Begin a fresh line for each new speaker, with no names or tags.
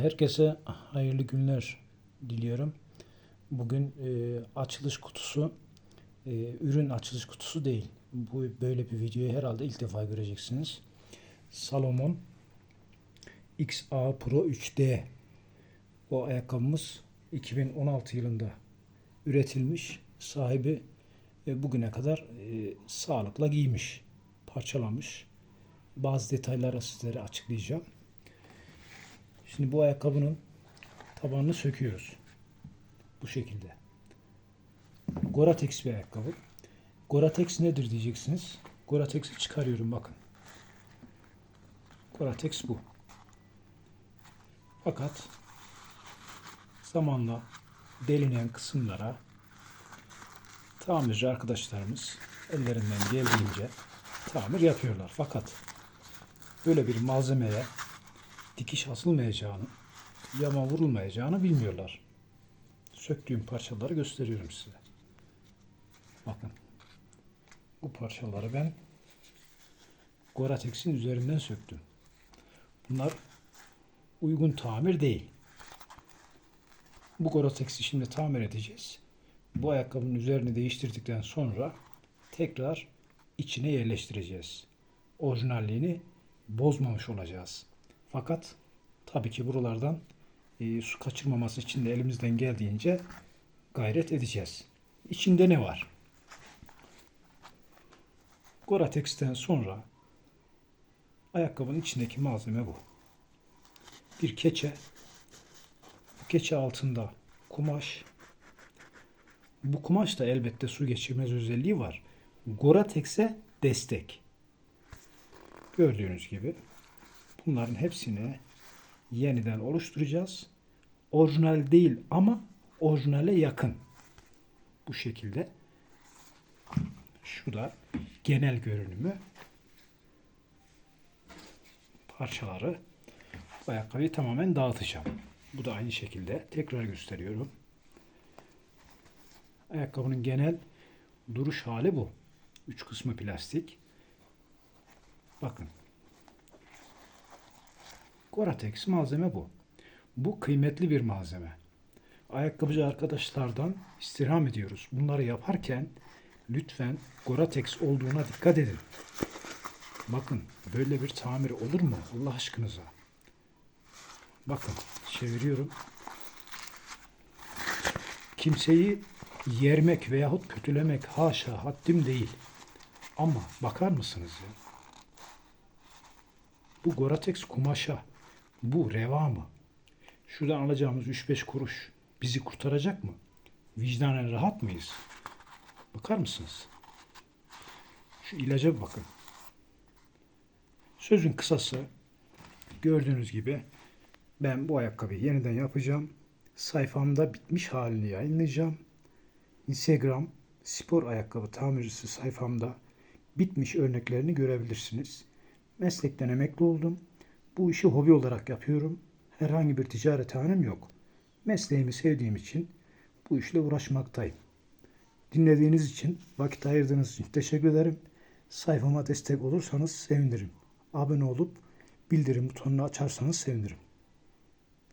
Herkese hayırlı günler diliyorum. Bugün e, açılış kutusu, e, ürün açılış kutusu değil. Bu böyle bir videoyu herhalde ilk defa göreceksiniz. Salomon XA Pro 3D. O ayakkabımız 2016 yılında üretilmiş. Sahibi e, bugüne kadar e, sağlıkla giymiş, parçalamış. Bazı detayları sizlere açıklayacağım. Şimdi bu ayakkabının tabanını söküyoruz. Bu şekilde. Goratex bir ayakkabı. Goratex nedir diyeceksiniz. Goratex'i çıkarıyorum bakın. Goratex bu. Fakat zamanla delinen kısımlara tamirci arkadaşlarımız ellerinden geldiğince tamir yapıyorlar. Fakat böyle bir malzemeye dikiş asılmayacağını, yama vurulmayacağını bilmiyorlar. Söktüğüm parçaları gösteriyorum size. Bakın. Bu parçaları ben Goratex'in üzerinden söktüm. Bunlar uygun tamir değil. Bu Goratex'i şimdi tamir edeceğiz. Bu ayakkabının üzerini değiştirdikten sonra tekrar içine yerleştireceğiz. Orijinalliğini bozmamış olacağız. Fakat tabii ki buralardan e, su kaçırmaması için de elimizden geldiğince gayret edeceğiz. İçinde ne var? Goratex'ten sonra ayakkabının içindeki malzeme bu. Bir keçe, bu keçe altında kumaş. Bu kumaş da elbette su geçirmez özelliği var. Goratex'e destek. Gördüğünüz gibi bunların hepsini yeniden oluşturacağız. Orijinal değil ama orijinale yakın. Bu şekilde. Şu da genel görünümü. Parçaları bu ayakkabıyı tamamen dağıtacağım. Bu da aynı şekilde. Tekrar gösteriyorum. Ayakkabının genel duruş hali bu. Üç kısmı plastik. Bakın. Goratex malzeme bu. Bu kıymetli bir malzeme. Ayakkabıcı arkadaşlardan istirham ediyoruz. Bunları yaparken lütfen Goratex olduğuna dikkat edin. Bakın böyle bir tamir olur mu Allah aşkınıza? Bakın çeviriyorum. Kimseyi yermek veyahut kötülemek haşa haddim değil. Ama bakar mısınız ya? Bu Goratex kumaşa, bu reva mı? Şuradan alacağımız 3-5 kuruş bizi kurtaracak mı? Vicdanen rahat mıyız? Bakar mısınız? Şu ilaca bir bakın. Sözün kısası gördüğünüz gibi ben bu ayakkabıyı yeniden yapacağım. Sayfamda bitmiş halini yayınlayacağım. Instagram spor ayakkabı tamircisi sayfamda bitmiş örneklerini görebilirsiniz. Meslekten emekli oldum. Bu işi hobi olarak yapıyorum. Herhangi bir ticarethanem yok. Mesleğimi sevdiğim için bu işle uğraşmaktayım. Dinlediğiniz için, vakit ayırdığınız için teşekkür ederim. Sayfama destek olursanız sevinirim. Abone olup bildirim butonunu açarsanız sevinirim.